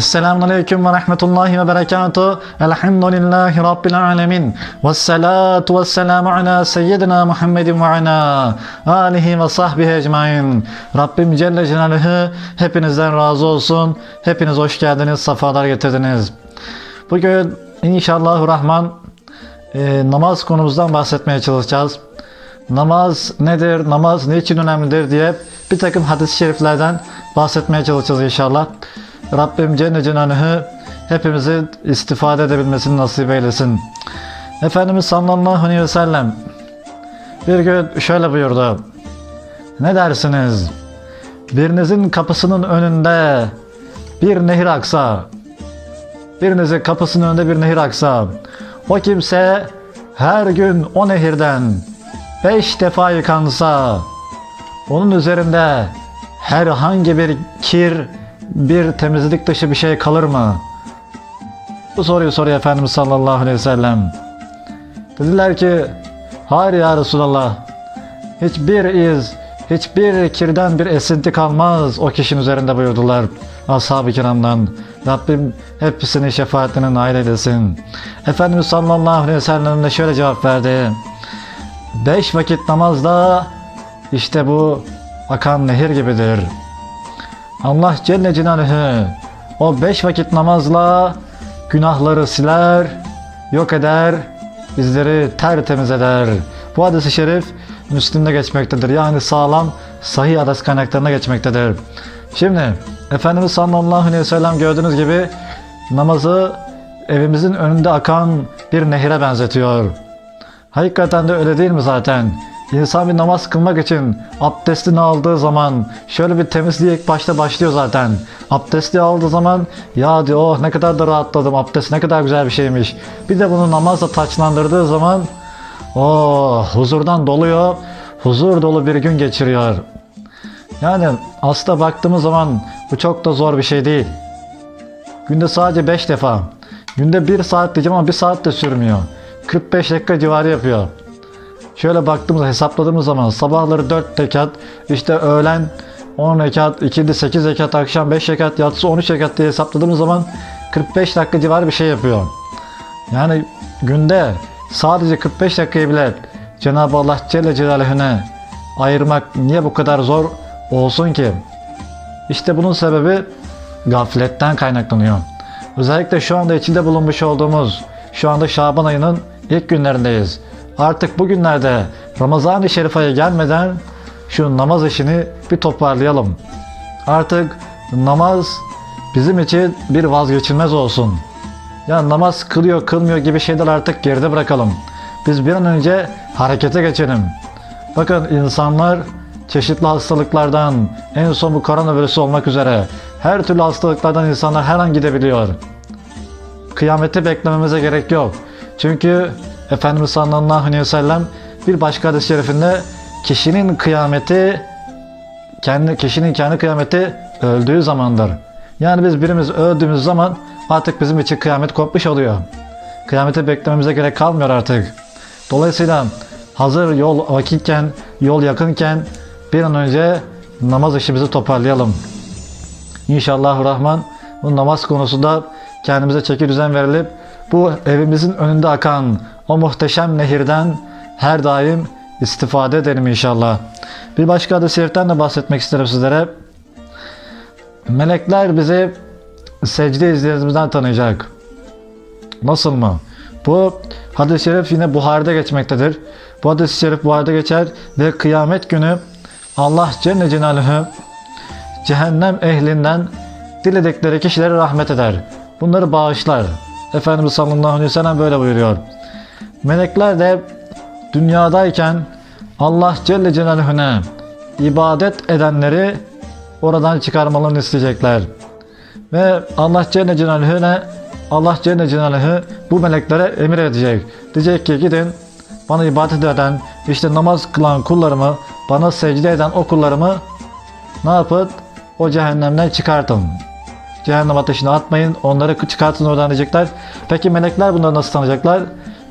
Esselamu Aleyküm ve Rahmetullahi ve Berekatuhu. Elhamdülillahi Rabbil Alemin. Ve salatu ve selamu ala seyyidina Muhammedin ve ala alihi ve sahbihi ecmain. Rabbim Celle Celaluhu hepinizden razı olsun. Hepiniz hoş geldiniz, safalar getirdiniz. Bugün inşallah Rahman e, namaz konumuzdan bahsetmeye çalışacağız. Namaz nedir, namaz niçin önemlidir diye bir takım hadis-i şeriflerden bahsetmeye çalışacağız inşallah. Rabbim Celle Celaluhu hepimizi istifade edebilmesini nasip eylesin. Efendimiz sallallahu aleyhi ve sellem bir gün şöyle buyurdu. Ne dersiniz? Birinizin kapısının önünde bir nehir aksa, birinizin kapısının önünde bir nehir aksa, o kimse her gün o nehirden beş defa yıkansa, onun üzerinde herhangi bir kir, bir temizlik dışı bir şey kalır mı? Bu soruyu soruyor Efendimiz sallallahu aleyhi ve sellem. Dediler ki, hayır ya Resulallah, hiçbir iz, hiçbir kirden bir esinti kalmaz o kişinin üzerinde buyurdular ashab-ı kiramdan. Rabbim hepsini şefaatine nail eylesin. Efendimiz sallallahu aleyhi ve sellem de şöyle cevap verdi. Beş vakit namazda işte bu akan nehir gibidir. Allah Celle Celaluhu o beş vakit namazla günahları siler, yok eder, bizleri tertemiz eder. Bu hadis-i şerif Müslim'de geçmektedir. Yani sağlam, sahih hadis kaynaklarına geçmektedir. Şimdi Efendimiz sallallahu aleyhi ve sellem gördüğünüz gibi namazı evimizin önünde akan bir nehire benzetiyor. Hakikaten de öyle değil mi zaten? İnsan bir namaz kılmak için abdestini aldığı zaman şöyle bir temizliğe ilk başta başlıyor zaten. Abdesti aldığı zaman ya diyor oh ne kadar da rahatladım abdest ne kadar güzel bir şeymiş. Bir de bunu namazla taçlandırdığı zaman oh huzurdan doluyor. Huzur dolu bir gün geçiriyor. Yani aslında baktığımız zaman bu çok da zor bir şey değil. Günde sadece 5 defa. Günde 1 saat diyeceğim ama 1 saat de sürmüyor. 45 dakika civarı yapıyor. Şöyle baktığımızda hesapladığımız zaman sabahları 4 rekat, işte öğlen 10 rekat, ikindi 8 rekat, akşam 5 rekat, yatsı 13 rekat diye hesapladığımız zaman 45 dakika civarı bir şey yapıyor. Yani günde sadece 45 dakikayı bile Cenab-ı Allah Celle Celaluhu'na ayırmak niye bu kadar zor olsun ki? İşte bunun sebebi gafletten kaynaklanıyor. Özellikle şu anda içinde bulunmuş olduğumuz şu anda Şaban ayının ilk günlerindeyiz. Artık bugünlerde Ramazan-ı Şerif ayı gelmeden şu namaz işini bir toparlayalım. Artık namaz bizim için bir vazgeçilmez olsun. Ya namaz kılıyor kılmıyor gibi şeyler artık geride bırakalım. Biz bir an önce harekete geçelim. Bakın insanlar çeşitli hastalıklardan en son bu koronavirüs olmak üzere her türlü hastalıklardan insanlar her an gidebiliyor. Kıyameti beklememize gerek yok. Çünkü Efendimiz sallallahu aleyhi ve sellem bir başka hadis-i şerifinde kişinin kıyameti kendi kişinin kendi kıyameti öldüğü zamandır. Yani biz birimiz öldüğümüz zaman artık bizim için kıyamet kopmuş oluyor. Kıyameti beklememize gerek kalmıyor artık. Dolayısıyla hazır yol vakitken, yol yakınken bir an önce namaz işimizi toparlayalım. İnşallah Rahman bu namaz konusunda kendimize çeki düzen verilip bu evimizin önünde akan o muhteşem nehirden her daim istifade edelim inşallah. Bir başka hadis-i de bahsetmek isterim sizlere. Melekler bizi secde izlerimizden tanıyacak. Nasıl mı? Bu hadis-i şerif yine Buhari'de geçmektedir. Bu hadis-i şerif Buhari'de geçer ve kıyamet günü Allah Celle Celaluhu cehennem ehlinden diledikleri kişilere rahmet eder. Bunları bağışlar. Efendimiz sallallahu aleyhi ve sellem böyle buyuruyor. Melekler de dünyadayken Allah Celle Celaluhu'na ibadet edenleri oradan çıkarmalarını isteyecekler. Ve Allah Celle Celaluhu'na Allah Celle Celaluhu bu meleklere emir edecek. Diyecek ki gidin bana ibadet eden, işte namaz kılan kullarımı, bana secde eden o kullarımı ne yapın? O cehennemden çıkartın. Cehennem ateşine atmayın, onları çıkartın oradan diyecekler. Peki melekler bunları nasıl tanıyacaklar?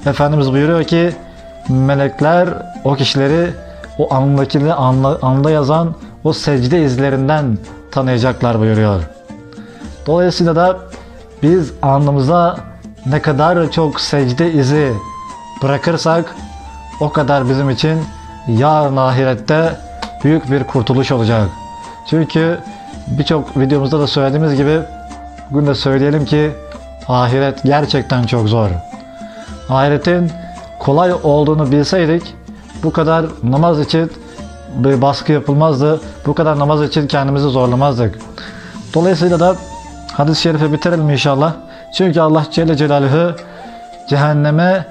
Efendimiz buyuruyor ki melekler o kişileri o andaki anda, anda yazan o secde izlerinden tanıyacaklar buyuruyor. Dolayısıyla da biz alnımıza ne kadar çok secde izi bırakırsak o kadar bizim için yarın ahirette büyük bir kurtuluş olacak. Çünkü birçok videomuzda da söylediğimiz gibi bugün de söyleyelim ki ahiret gerçekten çok zor. Ahiretin kolay olduğunu bilseydik bu kadar namaz için bir baskı yapılmazdı. Bu kadar namaz için kendimizi zorlamazdık. Dolayısıyla da hadis-i şerifi bitirelim inşallah. Çünkü Allah Celle Celaluhu cehenneme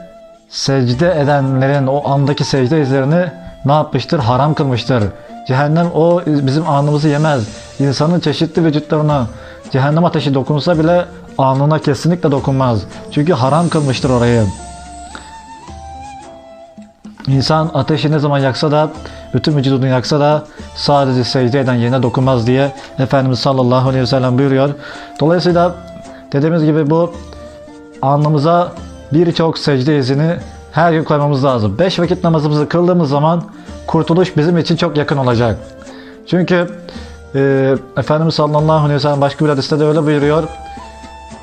secde edenlerin o andaki secde izlerini ne yapmıştır? Haram kılmıştır. Cehennem o bizim anımızı yemez. İnsanın çeşitli vücutlarına cehennem ateşi dokunsa bile alnına kesinlikle dokunmaz. Çünkü haram kılmıştır orayı. İnsan ateşi ne zaman yaksa da bütün vücudunu yaksa da sadece secde eden yerine dokunmaz diye Efendimiz sallallahu aleyhi ve sellem buyuruyor. Dolayısıyla dediğimiz gibi bu alnımıza birçok secde izini her gün koymamız lazım. Beş vakit namazımızı kıldığımız zaman kurtuluş bizim için çok yakın olacak. Çünkü e, Efendimiz sallallahu aleyhi ve sellem başka bir hadiste de öyle buyuruyor.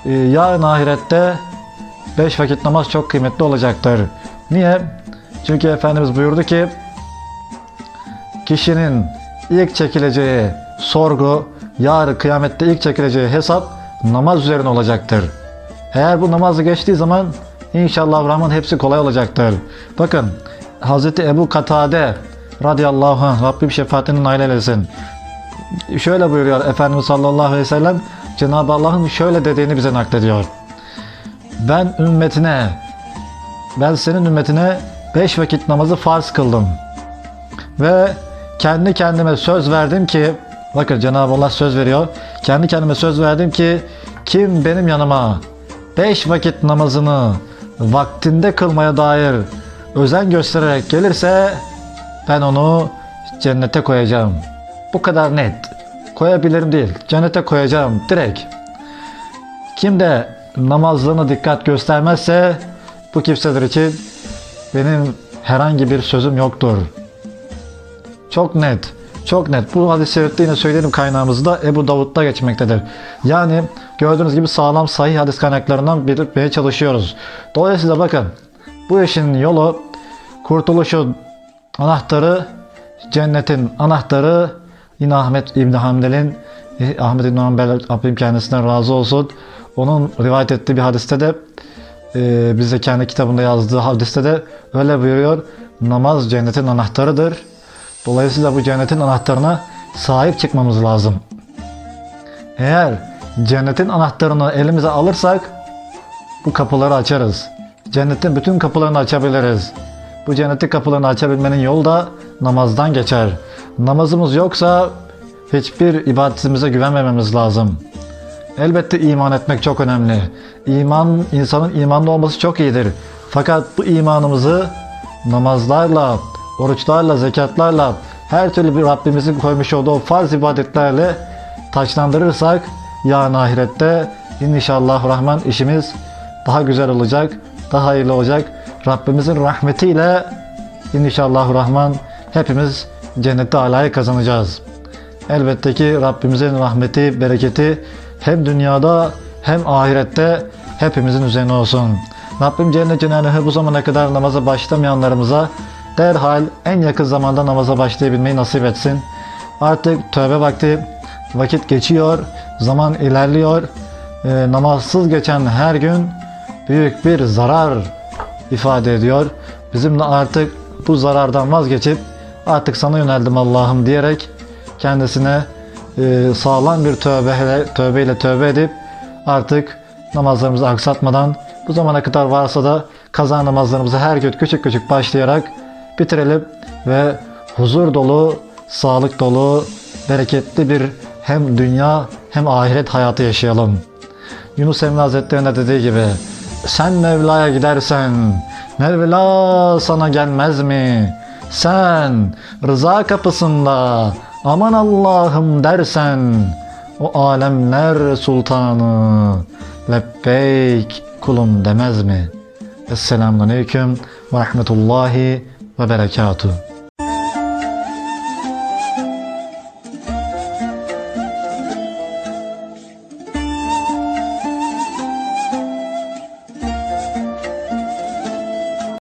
E, yarın ahirette beş vakit namaz çok kıymetli olacaktır. Niye? Çünkü Efendimiz buyurdu ki kişinin ilk çekileceği sorgu, yarın kıyamette ilk çekileceği hesap namaz üzerine olacaktır. Eğer bu namazı geçtiği zaman inşallah Rahman hepsi kolay olacaktır. Bakın Hazreti Ebu Katade radıyallahu anh Rabbim şefaatinin nail eylesin. Şöyle buyuruyor Efendimiz sallallahu aleyhi ve sellem Cenab-ı Allah'ın şöyle dediğini bize naklediyor. Ben ümmetine ben senin ümmetine beş vakit namazı farz kıldım. Ve kendi kendime söz verdim ki bakın Cenab-ı Allah söz veriyor. Kendi kendime söz verdim ki kim benim yanıma beş vakit namazını vaktinde kılmaya dair özen göstererek gelirse ben onu cennete koyacağım. Bu kadar net. Koyabilirim değil. Cennete koyacağım direkt. Kim de namazlığına dikkat göstermezse bu kimseler için benim herhangi bir sözüm yoktur. Çok net. Çok net. Bu hadis-i şerifte yine söyleyelim kaynağımızda Ebu Davud'da geçmektedir. Yani gördüğünüz gibi sağlam sahih hadis kaynaklarından belirtmeye çalışıyoruz. Dolayısıyla bakın bu işin yolu kurtuluşun anahtarı cennetin anahtarı yine Ahmet İbni Hanbel'in eh, Ahmet İbni Hanbel Rabbim kendisinden razı olsun. Onun rivayet ettiği bir hadiste de e, bize kendi kitabında yazdığı hadiste de öyle buyuruyor. Namaz cennetin anahtarıdır. Dolayısıyla bu cennetin anahtarına sahip çıkmamız lazım. Eğer cennetin anahtarını elimize alırsak bu kapıları açarız. Cennetin bütün kapılarını açabiliriz. Bu cennetin kapılarını açabilmenin yolu da namazdan geçer. Namazımız yoksa hiçbir ibadetimize güvenmememiz lazım. Elbette iman etmek çok önemli. İman, insanın imanlı olması çok iyidir. Fakat bu imanımızı namazlarla, oruçlarla, zekatlarla, her türlü bir Rabbimizin koymuş olduğu farz ibadetlerle taçlandırırsak yarın ahirette inşallah Rahman işimiz daha güzel olacak, daha hayırlı olacak. Rabbimizin rahmetiyle inşallah Rahman hepimiz cennette alayı kazanacağız. Elbette ki Rabbimizin rahmeti, bereketi hem dünyada hem ahirette hepimizin üzerine olsun. Rabbim Celle Celaluhu bu zamana kadar namaza başlamayanlarımıza derhal en yakın zamanda namaza başlayabilmeyi nasip etsin. Artık tövbe vakti, vakit geçiyor, zaman ilerliyor. Ee, namazsız geçen her gün büyük bir zarar ifade ediyor. Bizim de artık bu zarardan vazgeçip artık sana yöneldim Allah'ım diyerek kendisine e, sağlam bir tövbeyle, tövbeyle tövbe edip artık namazlarımızı aksatmadan bu zamana kadar varsa da kaza namazlarımızı her gün küçük küçük başlayarak bitirelim ve huzur dolu, sağlık dolu, bereketli bir hem dünya hem ahiret hayatı yaşayalım. Yunus Emre Hazretleri'ne dediği gibi sen Mevla'ya gidersen Mevla sana gelmez mi? Sen rıza kapısında aman Allah'ım dersen o alemler sultanı lebbeyk kulum demez mi? Esselamun Aleyküm ve Rahmetullahi ve Berekatuhu.